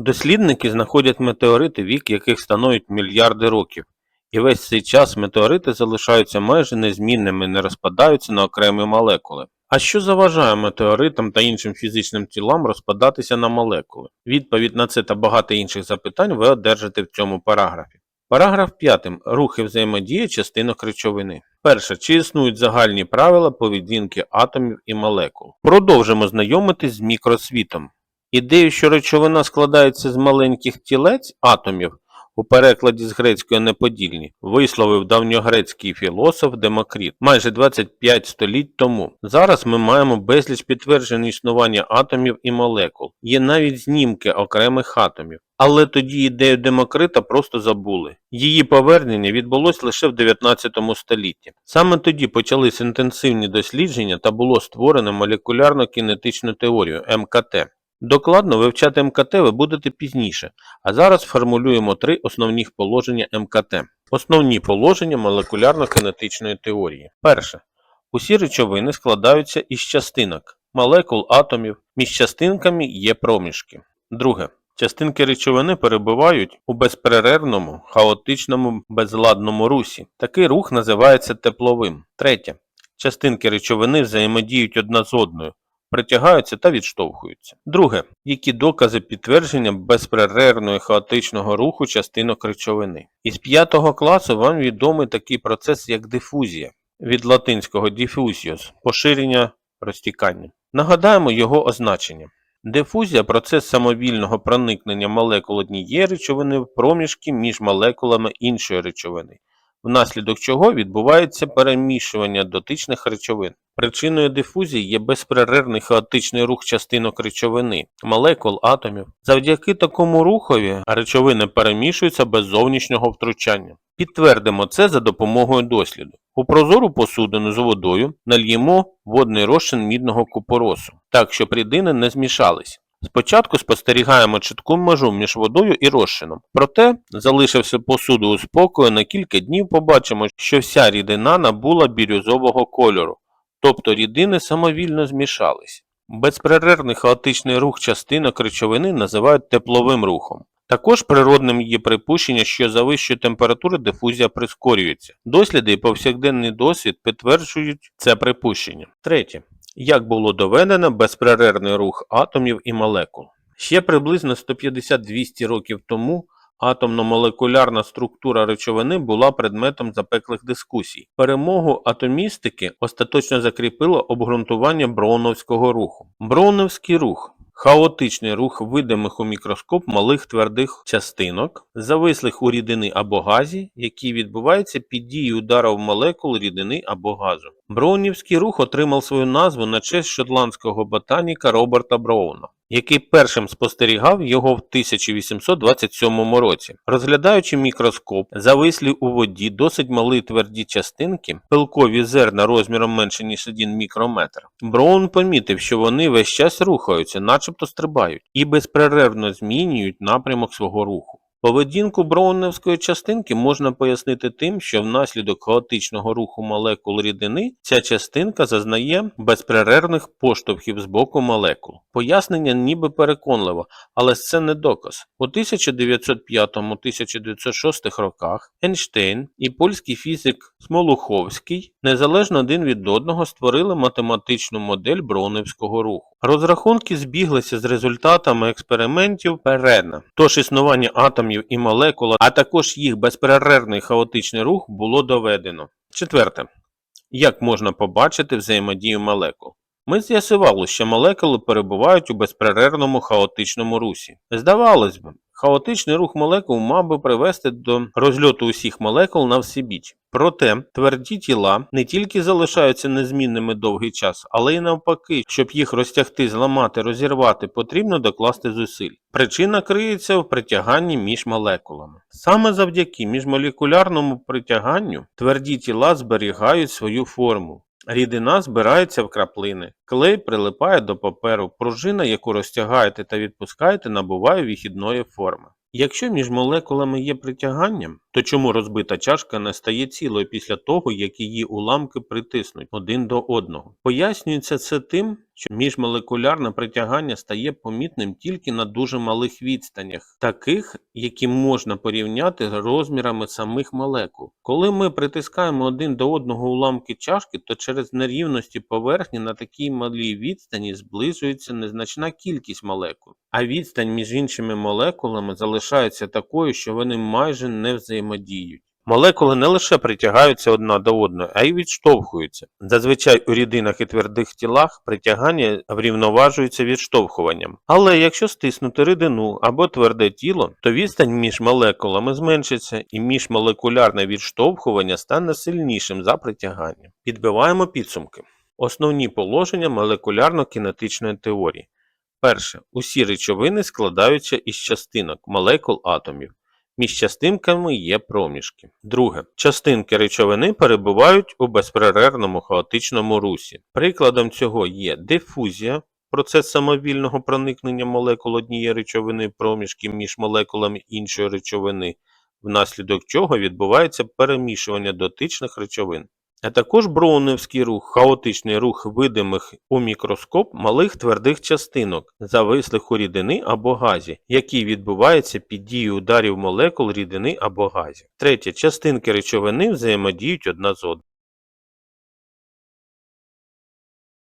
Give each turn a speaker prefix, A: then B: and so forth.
A: Дослідники знаходять метеорити, вік яких становить мільярди років, і весь цей час метеорити залишаються майже незмінними, не розпадаються на окремі молекули. А що заважає метеоритам та іншим фізичним тілам розпадатися на молекули? Відповідь на це та багато інших запитань ви одержите в цьому параграфі. Параграф 5. Рух і взаємодія частинок речовини. Перше. Чи існують загальні правила поведінки атомів і молекул? Продовжимо знайомитись з мікросвітом. Ідею, що речовина складається з маленьких тілець атомів, у перекладі з грецької неподільні, висловив давньогрецький філософ Демокріт майже 25 століть тому. Зараз ми маємо безліч підтверджень існування атомів і молекул. Є навіть знімки окремих атомів. Але тоді ідею Демокрита просто забули. Її повернення відбулось лише в 19 столітті. Саме тоді почались інтенсивні дослідження та було створено молекулярно-кінетичну теорію МКТ. Докладно вивчати МКТ ви будете пізніше, а зараз формулюємо три основних положення МКТ. Основні положення молекулярно-кинетичної теорії. Перше. Усі речовини складаються із частинок, молекул атомів. Між частинками є проміжки. Друге. Частинки речовини перебувають у безперервному, хаотичному, безладному русі. Такий рух називається тепловим. Третє. Частинки речовини взаємодіють одна з одною, притягаються та відштовхуються. Друге. Які докази підтвердження безперервного хаотичного руху частинок речовини? Із 5 класу вам відомий такий процес, як дифузія, від латинського diffusius – поширення розтікання. Нагадаємо його означення. Дифузія – процес самовільного проникнення молекул однієї речовини в проміжки між молекулами іншої речовини, внаслідок чого відбувається перемішування дотичних речовин. Причиною дифузії є безперервний хаотичний рух частинок речовини, молекул, атомів. Завдяки такому рухові речовини перемішуються без зовнішнього втручання. Підтвердимо це за допомогою досліду. У прозору посудину з водою нальємо водний розчин мідного купоросу, так щоб рідини не змішались. Спочатку спостерігаємо чітку межу між водою і розчином. Проте, залишивши посуду у спокою на кілька днів, побачимо, що вся рідина набула бірюзового кольору, тобто рідини самовільно змішались. Безперервний хаотичний рух частинок речовини називають тепловим рухом. Також природним є припущення, що за вищої температури дифузія прискорюється. Досліди і повсякденний досвід підтверджують це припущення. Третє. Як було доведено безперервний рух атомів і молекул. Ще приблизно 150-200 років тому атомно-молекулярна структура речовини була предметом запеклих дискусій. Перемогу атомістики остаточно закріпило обґрунтування броуновського руху. Броуновський рух Хаотичний рух видимих у мікроскоп малих твердих частинок, завислих у рідини або газі, які відбуваються під дією ударів молекул рідини або газу. Броунівський рух отримав свою назву на честь шотландського ботаніка Роберта Броуна, який першим спостерігав його в 1827 році. Розглядаючи мікроскоп, завислі у воді досить малі тверді частинки, пилкові зерна розміром менше ніж 1 мікрометр, Броун помітив, що вони весь час рухаються, начебто стрибають, і безперервно змінюють напрямок свого руху. Поведінку броунівської частинки можна пояснити тим, що внаслідок хаотичного руху молекул рідини ця частинка зазнає безперервних поштовхів з боку молекул. Пояснення ніби переконливо, але це не доказ. У 1905-1906 роках Ейнштейн і польський фізик Смолуховський незалежно один від одного створили математичну модель броунівського руху. Розрахунки збіглися з результатами експериментів Перена, тож існування атомів і молекул, а також їх безперервний хаотичний рух було доведено. Четверте. Як можна побачити взаємодію молекул? Ми з'ясували, що молекули перебувають у безперервному хаотичному русі. Здавалось би, хаотичний рух молекул мав би привести до розльоту усіх молекул на всебіч. Проте тверді тіла не тільки залишаються незмінними довгий час, але й навпаки, щоб їх розтягти, зламати, розірвати, потрібно докласти зусиль. Причина криється в притяганні між молекулами. Саме завдяки міжмолекулярному притяганню тверді тіла зберігають свою форму. Рідина збирається в краплини, клей прилипає до паперу, пружина, яку розтягаєте та відпускаєте, набуває вихідної форми. Якщо між молекулами є притягання, То чому розбита чашка не стає цілою після того, як її уламки притиснуть один до одного? Пояснюється це тим, що міжмолекулярне притягання стає помітним тільки на дуже малих відстанях, таких, які можна порівняти з розмірами самих молекул. Коли ми притискаємо один до одного уламки чашки, то через нерівності поверхні на такій малій відстані зближується незначна кількість молекул, а відстань між іншими молекулами залишається такою, що вони майже не взаємодіють. Молекули не лише притягаються одна до одної, а й відштовхуються. Зазвичай у рідинах і твердих тілах притягання врівноважується відштовхуванням. Але якщо стиснути рідину або тверде тіло, то відстань між молекулами зменшиться і міжмолекулярне відштовхування стане сильнішим за притяганням. Підбиваємо підсумки. Основні положення молекулярно-кінетичної теорії. Перше. Усі речовини складаються із частинок молекул атомів. Між частинками є проміжки. Друге. Частинки речовини перебувають у безперервному хаотичному русі. Прикладом цього є дифузія, процес самовільного проникнення молекул однієї речовини проміжки між молекулами іншої речовини, внаслідок чого відбувається перемішування дотичних речовин. А також броунівський рух, хаотичний рух видимих у мікроскоп малих твердих частинок, завислих у рідини або газі, який відбувається під дією ударів молекул рідини або газів. Третє. Частинки речовини взаємодіють одна з одною.